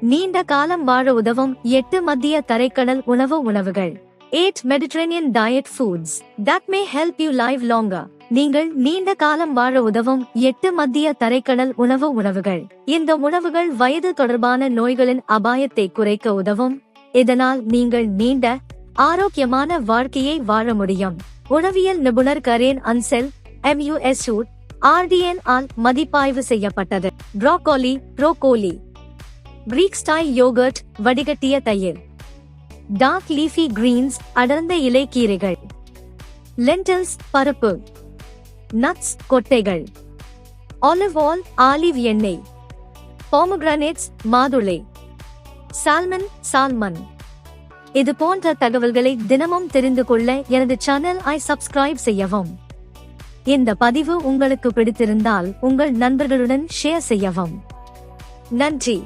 நீண்ட காலம் வாழ உதவும் எட்டு மத்திய தரைக்கடல் உணவு உணவுகள். Eight Mediterranean diet foods that may help you live லாங்கா நீங்கள் நீண்ட காலம் வாழ உதவும் எட்டு மத்திய தரைக்கடல் உணவு உணவுகள். இந்த உணவுகள் வயது தொடர்பான நோய்களின் அபாயத்தை குறைக்க உதவும். இதனால் நீங்கள் நீண்ட ஆரோக்கியமான வாழ்க்கையை வாழ முடியும். உணவியல் நிபுணர் Karen Ansel MUS RDN all மதிப்பாய்வு செய்யப்பட்டது. Broccoli broccoli Greek style yogurt வடிகட்டிய தயிர். டார்க் லீஃபி கிரீன்ஸ் அடர்ந்த இலைக்கீரைகள் லென்டில்ஸ் பருப்பு. நட்ஸ் கொட்டைகள். ஆலிவ் ஆல் ஆலிவ் எண்ணெய். பாமோகிரானேட்ஸ் மாதுளை. சால்மன் சால்மன் இது போன்ற தகவல்களை தினமும் தெரிந்து கொள்ள எனது சேனல் ஐ சப்ஸ்கிரைப் செய்யவும். இந்த பதிவு உங்களுக்கு பிடித்திருந்தால் உங்கள் நண்பர்களுடன் ஷேர் செய்யவும். நன்றி.